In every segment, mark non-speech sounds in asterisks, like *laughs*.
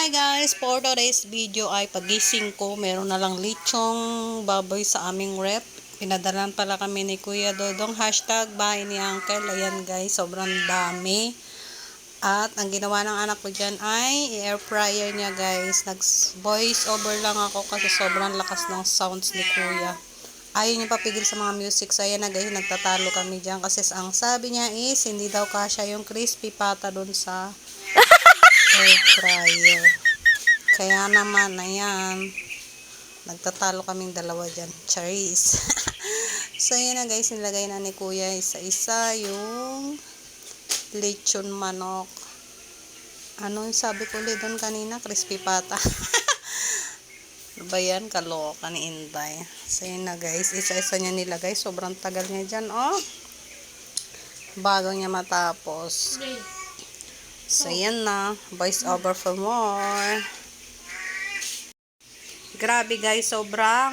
Hi guys! For today's video ay pagising ko, meron na lang lichong baboy sa aming rep. Pinadalan pala kami ni Kuya Dodong. Hashtag bahay ni Uncle. Ayan guys, sobrang dami. At ang ginawa ng anak ko dyan ay air fryer niya guys. Nag-voice over lang ako kasi sobrang lakas ng sounds ni Kuya. Ayaw niya papigil sa mga music. So ayan na guys, nagtatalo kami dyan. Kasi ang sabi niya is, hindi daw kasya yung crispy pata dun sa air fryer. Kaya naman, ayan. Nagtatalo kaming dalawa dyan. Charis. *laughs* so, yun na guys. Nilagay na ni kuya isa-isa yung lechon manok. Ano yung sabi ko ulit doon kanina? Crispy pata. *laughs* Ano ba yan? Kaloka ni Inday. So, yun na guys. Isa-isa niya nilagay. Sobrang tagal niya dyan, oh. Bago niya matapos. So, yan na. Voice over for more. Grabe guys, sobrang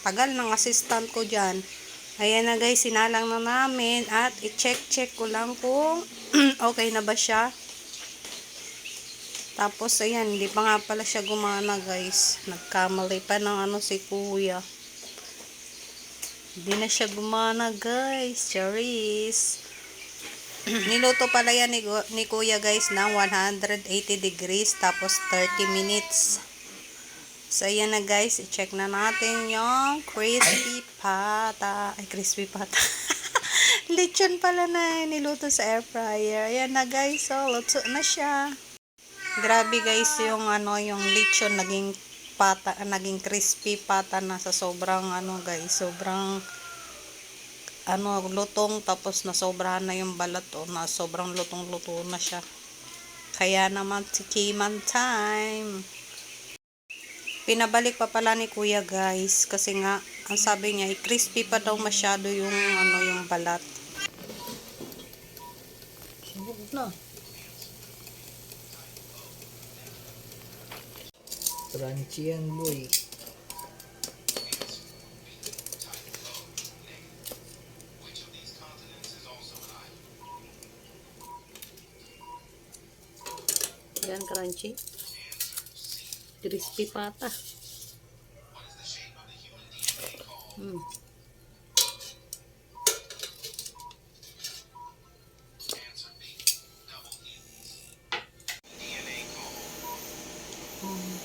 tagal ng assistant ko dyan. Ayan na guys, sinalang na namin at i-check-check ko lang kung *clears throat* okay na ba siya. Tapos, ayan, hindi pa nga pala siya gumana guys. Nagkamali pa ng ano si kuya. Hindi na siya gumana guys. Charis. *clears throat* Niluto pala yan ni, ni kuya guys ng 180 degrees tapos 30 minutes. So, ayan na guys. I-check na natin yung crispy pata. Ay, crispy pata. *laughs* Lechon pala na niluto sa air fryer. Ayan na guys. So, luto na siya. Grabe guys yung ano, yung lechon naging pata, naging crispy pata na sa sobrang ano guys. Sobrang ano, lutong tapos na sobrahan na yung balat o na sobrang lutong-luto na siya. Kaya naman tikiman time. Pinabalik pa pala ni kuya guys kasi nga ang sabi niya crispy pa daw masyado yung ano yung balat. Subog na. Crunchy yan, boy. Yan crunchy. Crispy pata. Mm. Mm.